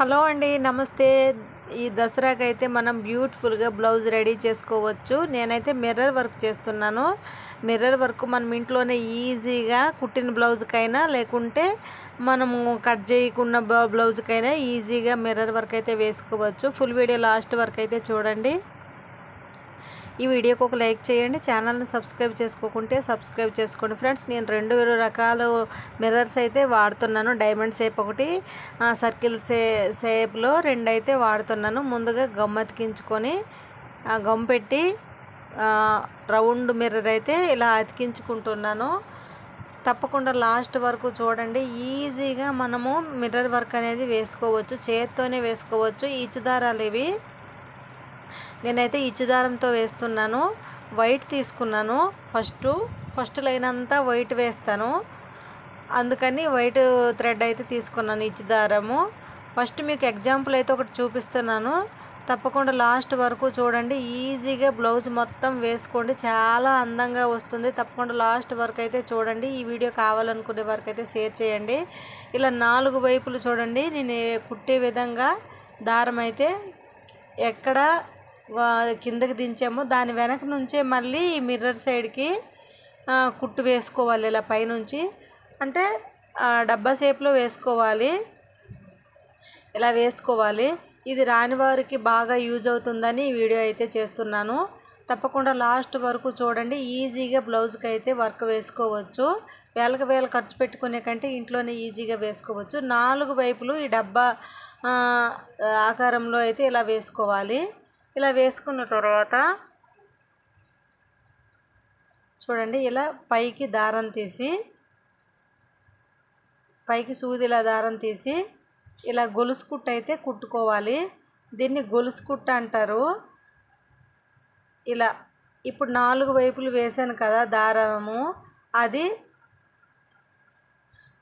Hello అండి నమస్తే. ఈ దసరాకి అయితే మనం బ్యూటిఫుల్గా బ్లౌజ్ రెడీ చేసుకోవచ్చు. నేనైతే మిర్రర్ వర్క్ చేస్తున్నాను. మిర్రర్ వర్క్ మనం ఇంట్లోనే ఈజీగా కుట్టిన బ్లౌజ్కైనా లేకుంటే మనము కట్ చేయకున్న బ్లౌజ్కైనా ఈజీగా మిర్రర్ వర్క్ అయితే వేసుకోవచ్చు. ఫుల్ వీడియో లాస్ట్ వర్క్ అయితే చూడండి. ఈ వీడియోకి ఒక లైక్ చేయండి. ఛానల్ని సబ్స్క్రైబ్ చేసుకోకుంటే సబ్స్క్రైబ్ చేసుకోండి. ఫ్రెండ్స్ నేను రెండు రకాల మిర్రర్స్ అయితే వాడుతున్నాను. డైమండ్ షేప్ ఒకటి సర్కిల్ సే షేప్లో రెండు అయితే వాడుతున్నాను. ముందుగా గమ్ అతికించుకొని గమ్ పెట్టి రౌండ్ మిర్రర్ అయితే ఇలా అతికించుకుంటున్నాను. తప్పకుండా లాస్ట్ వరకు చూడండి. ఈజీగా మనము మిర్రర్ వర్క్ అనేది వేసుకోవచ్చు. చేత్తోనే వేసుకోవచ్చు. ఈచు దారాలు ఇవి. నేనైతే ఇచ్చుదారంతో వేస్తున్నాను. వైట్ తీసుకున్నాను. ఫస్ట్ ఫస్ట్ లైన్ అంతా వైట్ వేస్తాను. అందుకని వైట్ థ్రెడ్ అయితే తీసుకున్నాను ఇచ్చుదారము. ఫస్ట్ మీకు ఎగ్జాంపుల్ అయితే ఒకటి చూపిస్తున్నాను. తప్పకుండా లాస్ట్ వరకు చూడండి. ఈజీగా బ్లౌజ్ మొత్తం వేసుకోండి. చాలా అందంగా వస్తుంది. తప్పకుండా లాస్ట్ వరకు అయితే చూడండి. ఈ వీడియో కావాలనుకునే వరకు అయితే షేర్ చేయండి. ఇలా నాలుగు వైపులు చూడండి. నేను కుట్టే విధంగా దారం అయితే ఎక్కడ కిందకి దించాము. దాని వెనక నుంచే మళ్ళీ ఈ మిర్రర్ సైడ్కి కుట్టు వేసుకోవాలి ఇలా పైనుంచి. అంటే డబ్బా షేప్లో వేసుకోవాలి. ఇలా వేసుకోవాలి. ఇది రాని వారికి బాగా యూజ్ అవుతుందని వీడియో అయితే చేస్తున్నాను. తప్పకుండా లాస్ట్ వరకు చూడండి. ఈజీగా బ్లౌజ్కి అయితే వర్క్ వేసుకోవచ్చు. వేలకు వేలు ఖర్చు పెట్టుకునే కంటే ఇంట్లోనే ఈజీగా వేసుకోవచ్చు. నాలుగు వైపులు ఈ డబ్బా ఆకారంలో అయితే ఇలా వేసుకోవాలి. ఇలా వేసుకున్న తర్వాత చూడండి ఇలా పైకి దారం తీసి పైకి సూదిలా దారం తీసి ఇలా గొలుసు కుట్టు అయితే కుట్టుకోవాలి. దీన్ని గొలుసు కుట్ట అంటారు. ఇలా ఇప్పుడు నాలుగు వైపులు వేసాను కదా దారము. అది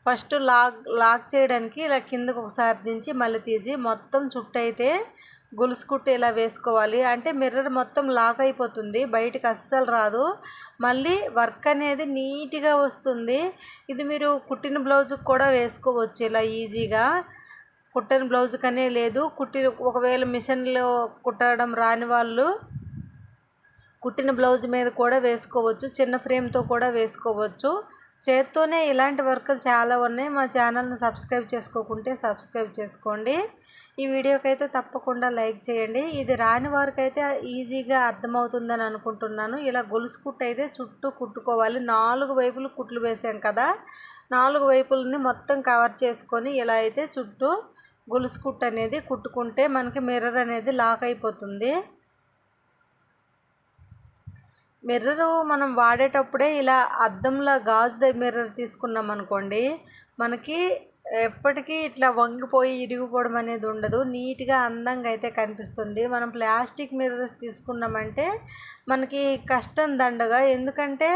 ఫస్ట్ లాక్ లాక్ చేయడానికి ఇలా కిందకు ఒకసారి దించి మళ్ళీ తీసి మొత్తం చుట్టైతే అయితే గొలుసు కుట్టు ఇలా వేసుకోవాలి? అంటే మిర్రర్ మొత్తం లాక్ అయిపోతుంది. బయటకు అస్సలు రాదు. మళ్ళీ వర్క్ అనేది నీట్గా వస్తుంది. ఇది మీరు కుట్టిన బ్లౌజ్కి కూడా వేసుకోవచ్చు ఇలా ఈజీగా. కుట్టిన బ్లౌజ్ కనే లేదు. కుట్టి ఒకవేళ మిషన్లో కుట్టడం రాని వాళ్ళు కుట్టిన బ్లౌజ్ మీద కూడా వేసుకోవచ్చు. చిన్న ఫ్రేమ్తో కూడా వేసుకోవచ్చు. చేత్తోనే ఇలాంటి వర్కులు చాలా ఉన్నాయి. మా ఛానల్ని సబ్స్క్రైబ్ చేసుకోకుంటే సబ్స్క్రైబ్ చేసుకోండి. ఈ వీడియోకి అయితే తప్పకుండా లైక్ చేయండి. ఇది రాని వారికి అయితే ఈజీగా అర్థమవుతుందని అనుకుంటున్నాను. ఇలా గొలుసు కుట్టు అయితే చుట్టూ కుట్టుకోవాలి. నాలుగు వైపులు కుట్లు వేసాం కదా. నాలుగు వైపులని మొత్తం కవర్ చేసుకొని ఇలా అయితే చుట్టూ గొలుసు కుట్టు అనేది కుట్టుకుంటే మనకి మిర్రర్ అనేది లాక్ అయిపోతుంది. మిర్రరు మనం వాడేటప్పుడే ఇలా అద్దంలో గాజు మిర్రర్ తీసుకున్నాం అనుకోండి మనకి ఎప్పటికీ ఇట్లా వంగిపోయి ఇరిగిపోవడం అనేది ఉండదు. నీట్గా అందంగా అయితే కనిపిస్తుంది. మనం ప్లాస్టిక్ మిర్రర్స్ తీసుకున్నామంటే మనకి కష్టం దండగా. ఎందుకంటే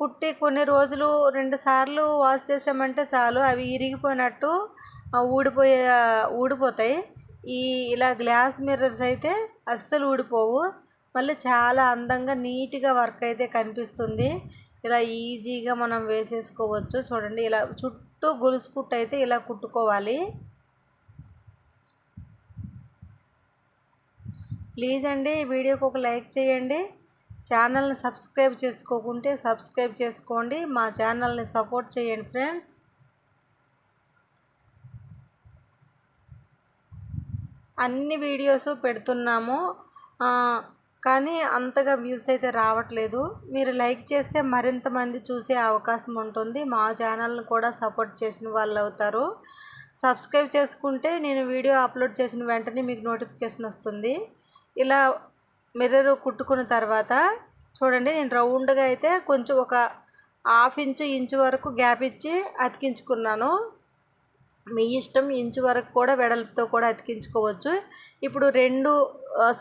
కుట్టి కొన్ని రోజులు రెండు సార్లు వాష్ చేసామంటే చాలు అవి ఇరిగిపోయినట్టు ఊడిపోయే ఊడిపోతాయి. ఈ ఇలా గ్లాస్ మిర్రర్స్ అయితే అస్సలు ఊడిపోవు. మళ్ళీ చాలా అందంగా నీట్గా వర్క్ అయితే కనిపిస్తుంది. ఇలా ఈజీగా మనం వేసేసుకోవచ్చు. చూడండి ఇలా చుట్టూ గొలుసు కుట్టు అయితే ఇలా కుట్టుకోవాలి. ప్లీజ్ అండి ఈ వీడియోకి ఒక లైక్ చేయండి. ఛానల్ని సబ్స్క్రైబ్ చేసుకోకుంటే సబ్స్క్రైబ్ చేసుకోండి. మా ఛానల్ని సపోర్ట్ చేయండి ఫ్రెండ్స్. అన్ని వీడియోస్ పెడుతున్నాము. కానీ అంతగా వ్యూస్ అయితే రావట్లేదు. మీరు లైక్ చేస్తే మరింత మంది చూసే అవకాశం ఉంటుంది. మా ఛానల్ని కూడా సపోర్ట్ చేసిన వాళ్ళు అవుతారు. సబ్స్క్రైబ్ చేసుకుంటే నేను వీడియో అప్లోడ్ చేసిన వెంటనే మీకు నోటిఫికేషన్ వస్తుంది. ఇలా మిర్రర్ కుట్టుకున్న తర్వాత చూడండి నేను రౌండ్గా అయితే కొంచెం ఒక హాఫ్ ఇంచు ఇంచు వరకు గ్యాప్ ఇచ్చి అతికించుకున్నాను. మీ ఇష్టం ఇంచు వరకు కూడా వెడల్పుతో కూడా అతికించుకోవచ్చు. ఇప్పుడు రెండు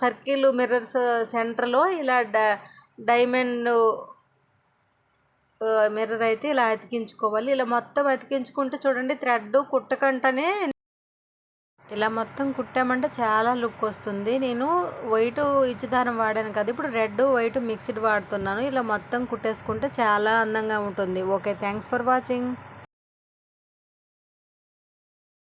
సర్కిల్ మిర్రర్స్ సెంటర్లో ఇలా డైమండ్ మిర్రర్ అయితే ఇలా అతికించుకోవాలి. ఇలా మొత్తం అతికించుకుంటే చూడండి థ్రెడ్ కుట్టకంటనే ఇలా మొత్తం కుట్టామంటే చాలా లుక్ వస్తుంది. నేను వైట్ ఇచ్చిదారం వాడాను కదా ఇప్పుడు రెడ్ వైట్ మిక్స్డ్ వాడుతున్నాను. ఇలా మొత్తం కుట్టేసుకుంటే చాలా అందంగా ఉంటుంది. Okay thanks for watching.